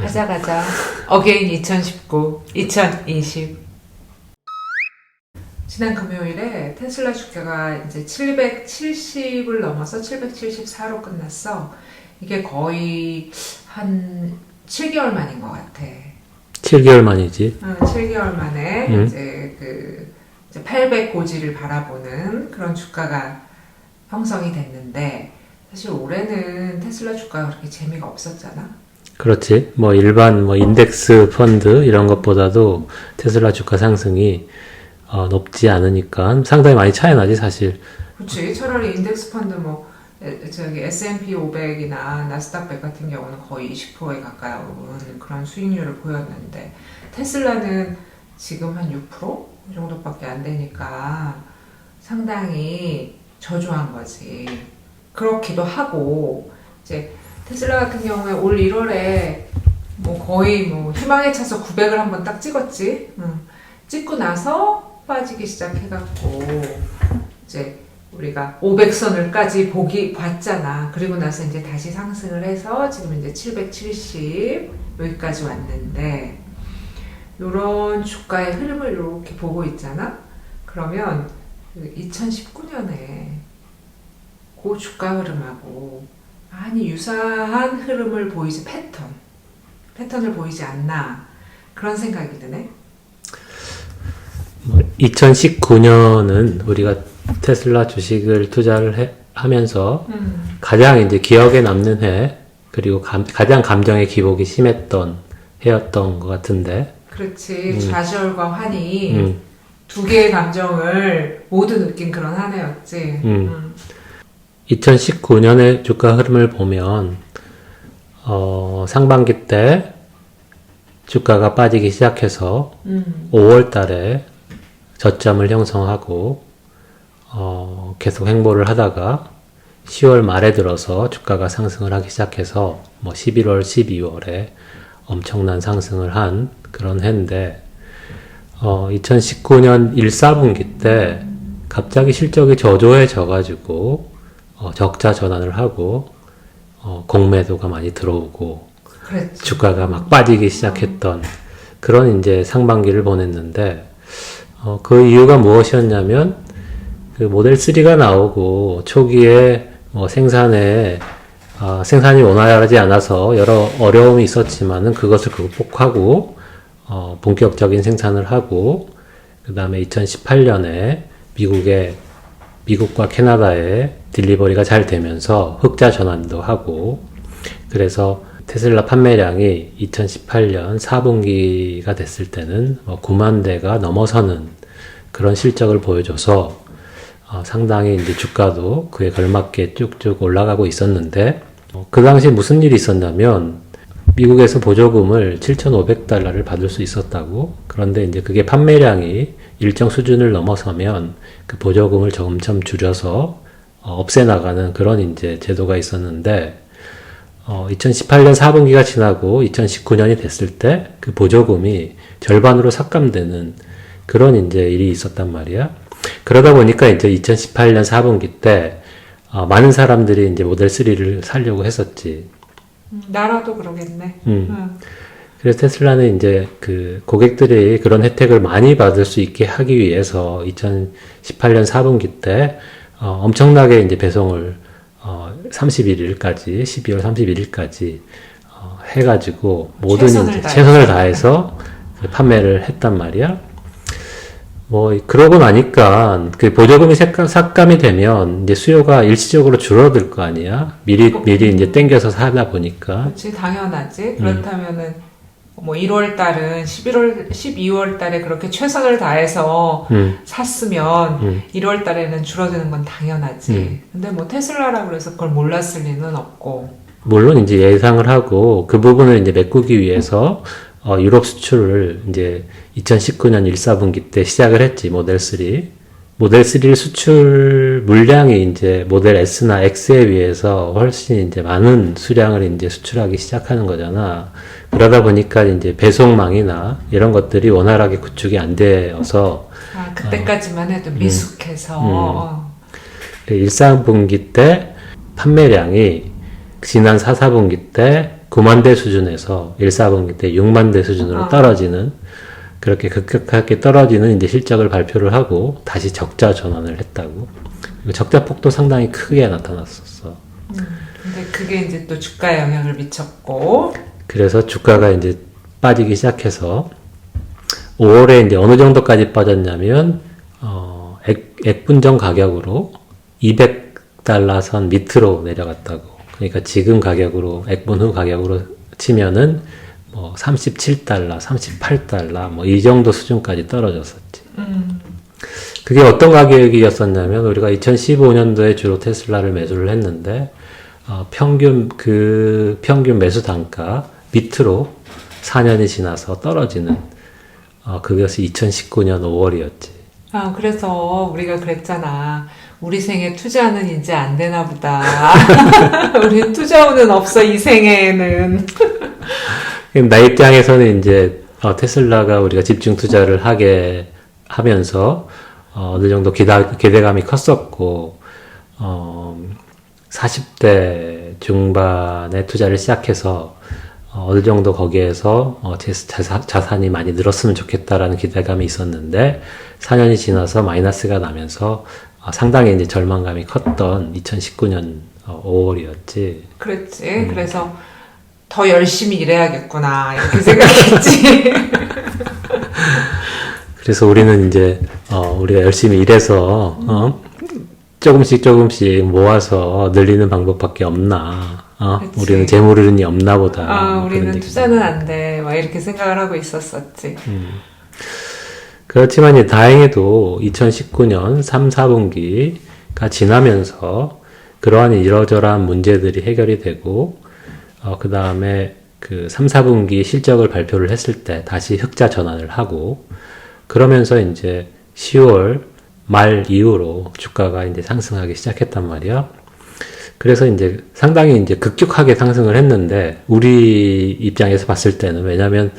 가자 가자. 어게인 2019, 2020. 지난 금요일에 테슬라 주가가 이제 770을 넘어서 774로 끝났어. 이게 거의 한 7개월 만인 것 같아. 7개월 만이지. 어, 7개월 만에 음. 이제 그 이제 800 고지를 바라보는 그런 주가가 형성이 됐는데 사실 올해는 테슬라 주가가 그렇게 재미가 없었잖아. 그렇지. 뭐 일반 뭐 인덱스 펀드 이런 것보다도 테슬라 주가 상승이 어, 높지 않으니까 상당히 많이 차이 나지 사실. 그렇지. 차라리 인덱스 펀드 뭐 에, 저기 S&P 500이나 나스닥 100 같은 경우는 거의 20%에 가까운 그런 수익률을 보였는데 테슬라는 지금 한 6% 정도밖에 안 되니까 상당히 저조한 거지. 그렇기도 하고 이제 테슬라 같은 경우에 올 1월에 뭐 거의 뭐 희망에 차서 900을 한번 딱 찍었지. 응. 찍고 나서 빠지기 시작해갖고 이제 우리가 500선을까지 보기 봤잖아. 그리고 나서 이제 다시 상승을 해서 지금 이제 770 여기까지 왔는데 요런 주가의 흐름을 이렇게 보고 있잖아. 그러면 2019년에 그 주가 흐름하고 많이 유사한 흐름을 보이지 패턴 패턴을 보이지 않나 그런 생각이 드네. 뭐 2019년은 우리가 테슬라 주식을 투자를 해- 하면서 음. 가장 이제 기억에 남는 해 그리고 감- 가장 감정의 기복이 심했던 해였던 것 같은데. 그렇지 좌절과 환희 음. 두 개의 감정을 모두 느낀 그런 한 해였지. 음. 2019년의 주가 흐름을 보면 어, 상반기 때 주가가 빠지기 시작해서 음. 5월 달에 저점을 형성하고 어, 계속 행보를 하다가 10월 말에 들어서 주가가 상승을 하기 시작해서 뭐 11월, 12월에 엄청난 상승을 한 그런 해인데 어, 2019년 1, 4분기 때 갑자기 실적이 저조해져 가지고 어, 적자 전환을 하고 어, 공매도가 많이 들어오고 그랬지. 주가가 막 빠지기 시작했던 그런 이제 상반기를 보냈는데 어, 그 이유가 무엇이었냐면 그 모델 3가 나오고 초기에 뭐 생산에 아, 생산이 원활하지 않아서 여러 어려움이 있었지만은 그것을 극복하고 어, 본격적인 생산을 하고 그 다음에 2018년에 미국에 미국과 캐나다에 딜리버리가 잘 되면서 흑자 전환도 하고 그래서 테슬라 판매량이 2018년 4분기가 됐을 때는 뭐 9만 대가 넘어서는 그런 실적을 보여줘서 어, 상당히 이제 주가도 그에 걸맞게 쭉쭉 올라가고 있었는데 어, 그 당시 무슨 일이 있었냐면 미국에서 보조금을 7,500달러를 받을 수 있었다고 그런데 이제 그게 판매량이 일정 수준을 넘어서면 그 보조금을 점점 줄여서 어, 없애 나가는 그런 이제 제도가 있었는데 어, 2018년 4분기가 지나고 2019년이 됐을 때 그 보조금이 절반으로 삭감되는 그런 이제 일이 있었단 말이야. 그러다 보니까 이제 2018년 4분기 때 어, 많은 사람들이 이제 모델 3를 사려고 했었지. 음, 나라도 그러겠네. 음. 응. 그래서 테슬라는 이제 그 고객들이 그런 혜택을 많이 받을 수 있게 하기 위해서 2018년 4분기 때 어, 엄청나게 이제 배송을 어, 31일까지 12월 31일까지 어, 해가지고 모든 최선을 이제 다해서. 최선을 다해서 그 판매를 했단 말이야. 뭐 그러고 나니까 그 보조금이 삭감, 삭감이 되면 이제 수요가 일시적으로 줄어들 거 아니야. 미리 미리 이제 땡겨서 사다 보니까. 그렇지 당연하지. 음. 그렇다면은 뭐 1월 달은 11월 12월 달에 그렇게 최선을 다해서 음. 샀으면 음. 1월 달에는 줄어드는 건 당연하지. 음. 근데 뭐 테슬라라고 그래서 그걸 몰랐을 리는 없고. 물론 이제 예상을 하고 그 부분을 이제 메꾸기 위해서 어, 유럽 수출을 이제 2019년 1, 4분기 때 시작을 했지 모델 3. 모델 3 수출 물량이 이제 모델 S나 X에 비해서 훨씬 이제 많은 수량을 이제 수출하기 시작하는 거잖아. 그러다 보니까 이제 배송망이나 이런 것들이 원활하게 구축이 안 되어서 아, 그때까지만 해도 미숙해서. 음. 어. 1, 4분기 때 판매량이 지난 4, 4분기 때 9만 대 수준에서 1, 4분기 때 6만 대 수준으로 아. 떨어지는 그렇게 급격하게 떨어지는 이제 실적을 발표를 하고 다시 적자 전환을 했다고. 적자 폭도 상당히 크게 나타났었어. 근데 그게 이제 또 주가에 영향을 미쳤고 그래서 주가가 이제 빠지기 시작해서 5월에 이제 어느 정도까지 빠졌냐면 어, 액, 액분정 가격으로 200달러 선 밑으로 내려갔다고. 그러니까 지금 가격으로 액분 후 가격으로 치면은 뭐 37달러, 38달러 뭐 이 정도 수준까지 떨어졌었지. 그게 어떤 가격이었었냐면 우리가 2015년도에 주로 테슬라를 매수를 했는데 어, 평균 그 평균 매수 단가 밑으로 4년이 지나서 떨어지는 어, 그것이 2019년 5월이었지. 아 그래서 우리가 그랬잖아 우리 생에 투자는 이제 안 되나 보다. 우리 투자운은 없어 이 생에는. 나 입장에서는 이제 어, 테슬라가 우리가 집중 투자를 하게 하면서 어, 어느 정도 기다, 기대감이 컸었고 어, 40대 중반에 투자를 시작해서 어, 어느 정도 거기에서 어, 제 자사, 자산이 많이 늘었으면 좋겠다라는 기대감이 있었는데 4년이 지나서 마이너스가 나면서 어, 상당히 이제 절망감이 컸던 2019년 어, 5월이었지. 그랬지 그래서 더 열심히 일해야겠구나 이렇게 생각했지 그래서 우리는 이제 어, 우리가 열심히 일해서 어, 조금씩 조금씩 모아서 늘리는 방법밖에 없나. 어. 우리는 재물운이 없나 보다. 아뭐 우리는 그런 얘기. 투자는 안 돼 막 이렇게 생각을 하고 있었었지 그렇지만 이제 다행히도 2019년 3, 4분기가 지나면서 그러한 이러저러한 문제들이 해결이 되고 어, 그 다음에 그 3, 4분기 실적을 발표를 했을 때 다시 흑자 전환을 하고 그러면서 이제 10월 말 이후로 주가가 이제 상승하기 시작했단 말이야. 그래서 이제 상당히 이제 급격하게 상승을 했는데 우리 입장에서 봤을 때는 왜냐면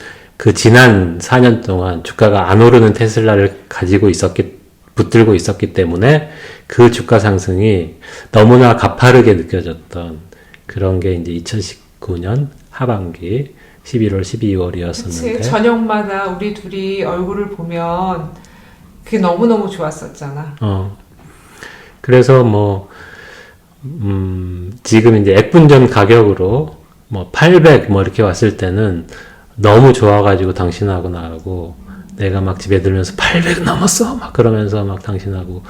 그 지난 4년 동안 주가가 안 오르는 테슬라를 가지고 있었기 붙들고 있었기 때문에 그 주가 상승이 너무나 가파르게 느껴졌던 그런 게 이제 2019년 하반기 11월, 12월이었었는데 그치 저녁마다 우리 둘이 얼굴을 보면 그게 너무 너무 좋았었잖아 어. 그래서 뭐, 음, 지금 이제 액분전 가격으로 뭐 800 뭐 이렇게 왔을 때는 너무 좋아가지고 당신하고 나하고 내가 막 집에 들면서 800 넘었어! 막 그러면서 막 당신하고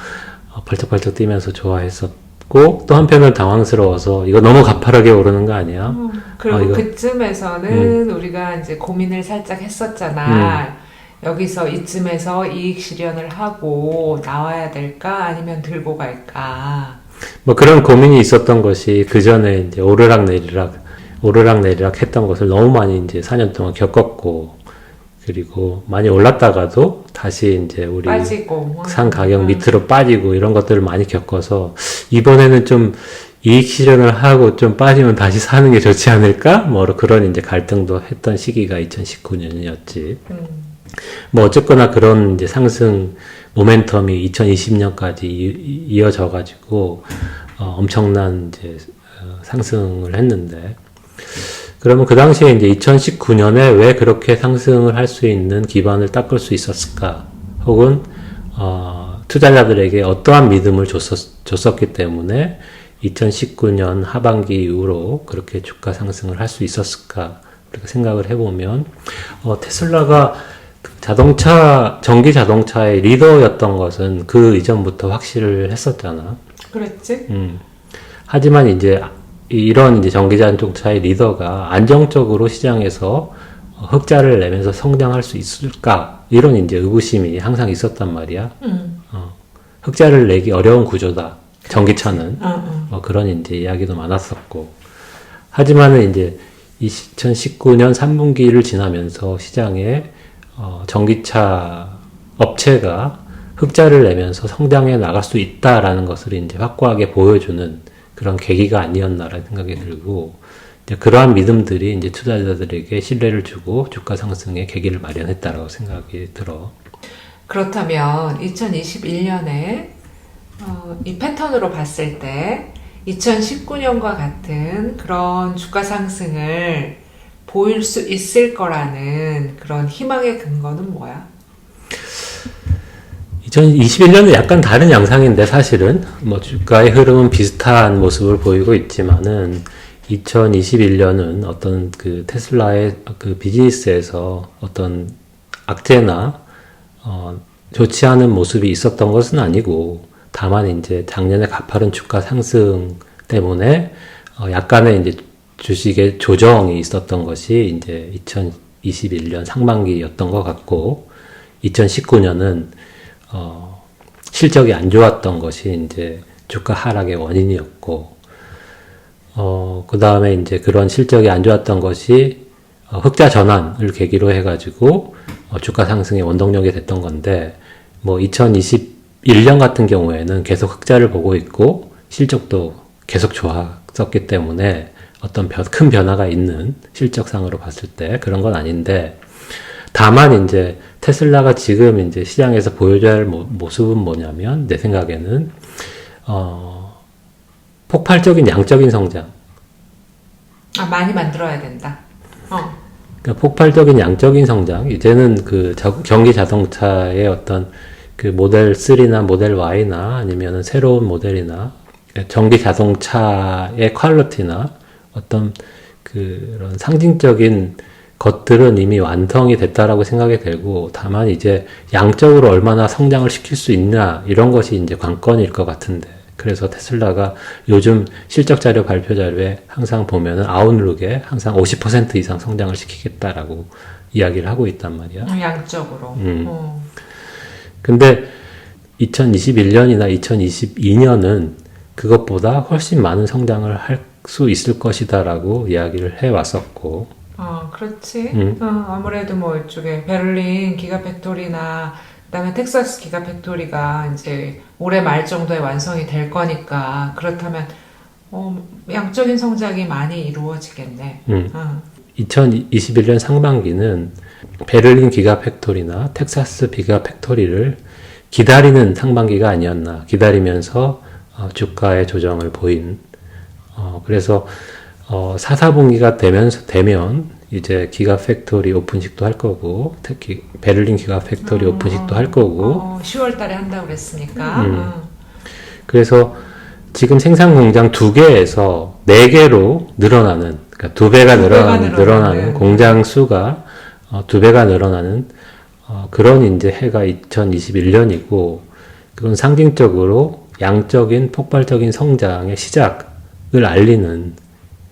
어, 벌쩍벌쩍 뛰면서 좋아했었고 또 한편은 당황스러워서 이거 너무 가파르게 오르는 거 아니야? 그리고 아, 이거- 그쯤에서는 우리가 이제 고민을 살짝 했었잖아. 음. 여기서 이쯤에서 이익 실현을 하고 나와야 될까 아니면 들고 갈까. 뭐 그런 고민이 있었던 것이 그 전에 이제 오르락 내리락 오르락 내리락 했던 것을 너무 많이 이제 4년 동안 겪었고 그리고 많이 올랐다가도 다시 이제 우리 빠지고. 상 가격 음. 밑으로 빠지고 이런 것들을 많이 겪어서 이번에는 좀 이익 실현을 하고 좀 빠지면 다시 사는 게 좋지 않을까? 뭐 그런 이제 갈등도 했던 시기가 2019년이었지. 음. 뭐 어쨌거나 그런 이제 상승 모멘텀이 2020년까지 이 어져 가지고 어, 엄청난 이제 어, 상승을 했는데 그러면 그 당시에 이제 2019년에 왜 그렇게 상승을 할 수 있는 기반을 닦을 수 있었을까? 혹은 어, 투자자들에게 어떠한 믿음을 줬었, 줬었기 때문에 2019년 하반기 이후로 그렇게 주가 상승을 할 수 있었을까? 우리가 생각을 해보면 어, 테슬라가 자동차 전기 자동차의 리더였던 것은 그 이전부터 확실을 했었잖아. 그랬지? 음. 하지만 이제 이런 이제 전기 자동차의 리더가 안정적으로 시장에서 흑자를 내면서 성장할 수 있을까? 이런 이제 의구심이 항상 있었단 말이야. 응. 어. 흑자를 내기 어려운 구조다. 전기차는. 응, 응. 뭐 그런 이제 이야기도 많았었고. 하지만은 이제 2019년 3분기를 지나면서 시장에 어, 전기차 업체가 흑자를 내면서 성장해 나갈 수 있다라는 것을 이제 확고하게 보여주는 그런 계기가 아니었나라는 생각이 들고 그러한 믿음들이 이제 투자자들에게 신뢰를 주고 주가 상승의 계기를 마련했다라고 생각이 들어. 그렇다면 2021년에 어, 이 패턴으로 봤을 때 2019년과 같은 그런 주가 상승을 보일 수 있을 거라는 그런 희망의 근거는 뭐야? 2021년은 약간 다른 양상인데 사실은 뭐 주가의 흐름은 비슷한 모습을 보이고 있지만은 2021년은 어떤 그 테슬라의 그 비즈니스에서 어떤 악재나 어 좋지 않은 모습이 있었던 것은 아니고 다만 이제 작년에 가파른 주가 상승 때문에 어 약간의 이제 주식의 조정이 있었던 것이 이제 2021년 상반기였던 것 같고 2019년은 어, 실적이 안 좋았던 것이 이제 주가 하락의 원인이었고, 어, 그 다음에 이제 그런 실적이 안 좋았던 것이 어, 흑자 전환을 계기로 해가지고 어, 주가 상승의 원동력이 됐던 건데, 뭐 2021년 같은 경우에는 계속 흑자를 보고 있고, 실적도 계속 좋았었기 때문에 어떤 변- 큰 변화가 있는 실적상으로 봤을 때 그런 건 아닌데, 다만 이제 테슬라가 지금 이제 시장에서 보여줘야 할 모- 모습은 뭐냐면 내 생각에는 어 폭발적인 양적인 성장. 아, 많이 만들어야 된다. 어. 그러니까 폭발적인 양적인 성장. 이제는 그 자- 전기 자동차의 어떤 그 모델 3나 모델 Y나 아니면은 새로운 모델이나 전기 자동차의 퀄리티나 어떤 그런 상징적인 것들은 이미 완성이 됐다라고 생각이 되고 다만 이제 양적으로 얼마나 성장을 시킬 수 있냐 이런 것이 이제 관건일 것 같은데 그래서 테슬라가 요즘 실적 자료 발표 자료에 항상 보면은 아웃룩에 항상 50% 이상 성장을 시키겠다라고 이야기를 하고 있단 말이야. 음, 양적으로. 음. 어. 근데 2021년이나 2022년은 그것보다 훨씬 많은 성장을 할 수 있을 것이다라고 이야기를 해 왔었고, 어, 그렇지. 음. 어, 아무래도 뭐 이쪽에 베를린 기가팩토리나 그다음에 텍사스 기가팩토리가 이제 올해 말 정도에 완성이 될 거니까 그렇다면 어, 양적인 성장이 많이 이루어지겠네. 음. 어. 2021년 상반기는 베를린 기가 팩토리나 텍사스 기가 팩토리를 기다리는 상반기가 아니었나 기다리면서 어, 주가의 조정을 보인 어, 그래서 어, 4, 4분기가 되면서 되면 이제 기가 팩토리 오픈식도 할 거고 특히 베를린 기가 팩토리 오픈식도 할 거고 어, 10월 달에 한다고 그랬으니까. 음. 어. 그래서 지금 생산 공장 두 개에서 네 개로 늘어나는, 그러니까 두 배가 두 배가 늘어나는, 늘어나는. 늘어나는 공장 수가 어, 두 배가 늘어나는 어, 그런 이제 해가 2021년이고 그건 상징적으로 양적인 폭발적인 성장의 시작을 알리는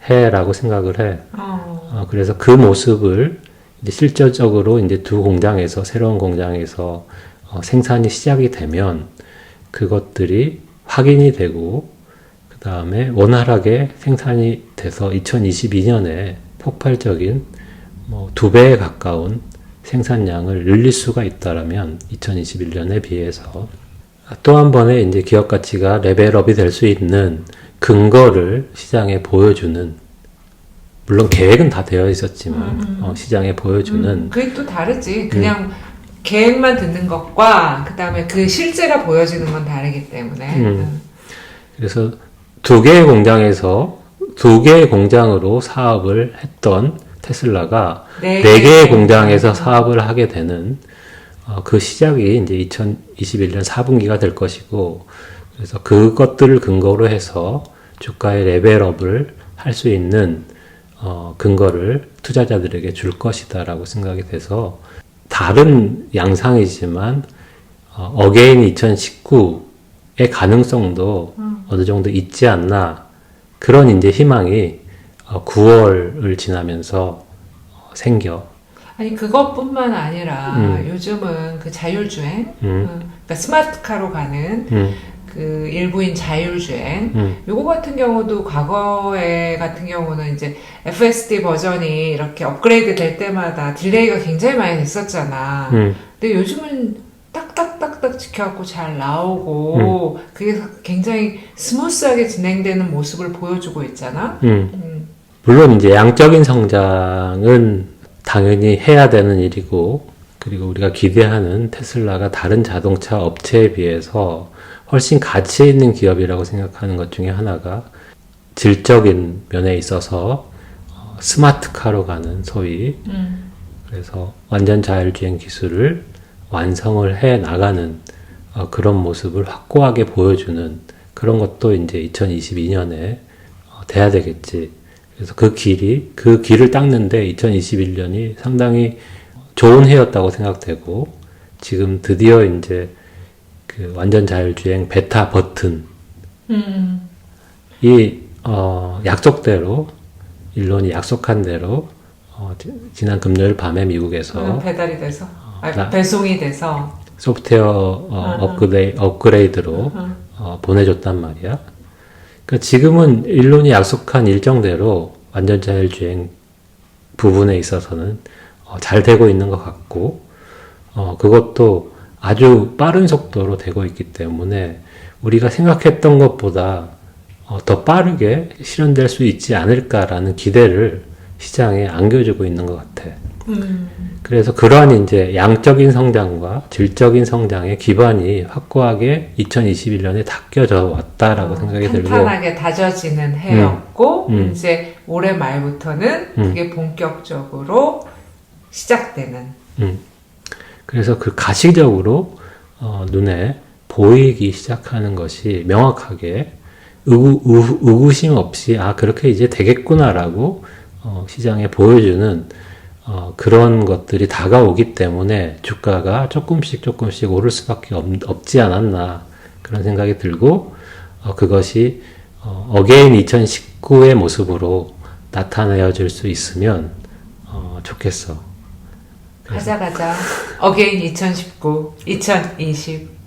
해라고 생각을 해. 어. 어, 그래서 그 모습을 이제 실질적으로 이제 두 공장에서 새로운 공장에서 어, 생산이 시작이 되면 그것들이 확인이 되고 그 다음에 원활하게 생산이 돼서 2022년에 폭발적인 뭐 두 배에 가까운 생산량을 늘릴 수가 있다라면 2021년에 비해서 또 한 번의 이제 기업 가치가 레벨업이 될 수 있는 근거를 시장에 보여주는 물론 계획은 다 되어 있었지만 어, 시장에 보여주는 음, 그게 또 다르지. 그냥 계획만 듣는 것과 그 다음에 그 실제가 보여지는 건 다르기 때문에. 음. 음. 그래서 두 개의 공장에서 두 개의 공장으로 사업을 했던 테슬라가 네 네 개의 공장에서 사업을 하게 되는 어, 그 시작이 이제 2021년 4분기가 될 것이고 그래서 그것들을 근거로 해서 주가의 레벨업을 할 수 있는 어, 근거를 투자자들에게 줄 것이다라고 생각이 돼서 다른 양상이지만 어, 어게인 2019의 가능성도 어느 정도 있지 않나 그런 이제 희망이 어, 9월을 지나면서 어, 생겨. 아니 그것뿐만 아니라 음. 요즘은 그 자율주행, 음. 어, 그러니까 스마트카로 가는 음, 그 일부인 자율주행. 음, 요거 같은 경우도 과거에 같은 경우는 이제 FSD 버전이 이렇게 업그레이드 될 때마다 딜레이가 굉장히 많이 됐었잖아. 음, 근데 요즘은 딱딱딱딱 지켜갖고 잘 나오고 그게 굉장히 스무스하게 진행되는 모습을 보여주고 있잖아. 음. 음. 물론 이제 양적인 성장은 당연히 해야 되는 일이고, 그리고 우리가 기대하는 테슬라가 다른 자동차 업체에 비해서 훨씬 가치 있는 기업이라고 생각하는 것 중에 하나가 질적인 면에 있어서 어, 스마트카로 가는 소위 음. 그래서 완전 자율주행 기술을 완성을 해 나가는 어, 그런 모습을 확고하게 보여주는 그런 것도 이제 2022년에 어, 돼야 되겠지. 그래서 그 길이 그 길을 닦는데 2021년이 상당히 좋은 해였다고 생각되고 지금 드디어 이제 그 완전 자율주행 베타 버튼 음. 이 어, 약속대로 일론이 약속한 대로 어, 지- 지난 금요일 밤에 미국에서 음, 배달이 돼서 아, 나- 배송이 돼서 소프트웨어 어, 음, 업그레이, 업그레이드로 음. 어, 보내줬단 말이야. 그 지금은 일론이 약속한 일정대로 완전 자율주행 부분에 있어서는 어, 잘 되고 있는 것 같고, 어, 그것도 아주 빠른 속도로 되고 있기 때문에 우리가 생각했던 것보다 어, 더 빠르게 실현될 수 있지 않을까라는 기대를 시장에 안겨주고 있는 것 같아. 음. 그래서 그러한 이제 양적인 성장과 질적인 성장의 기반이 확고하게 2021년에 닦여져 왔다라고 생각이 들고, 어, 탄탄하게 다져지는 해였고 음. 이제 올해 말부터는 음. 그게 본격적으로 시작되는 음. 그래서 그 가시적으로 어, 눈에 보이기 시작하는 것이 명확하게 의구, 의- 의구심 없이 아 그렇게 이제 되겠구나라고 어, 시장에 보여주는 어, 그런 것들이 다가오기 때문에 주가가 조금씩 조금씩 오를 수밖에 없, 없지 않았나 그런 생각이 들고 어, 그것이 어, 어게인 2019의 모습으로 나타내어질 수 있으면 어, 좋겠어. 가자 가자 어게인 2019 2020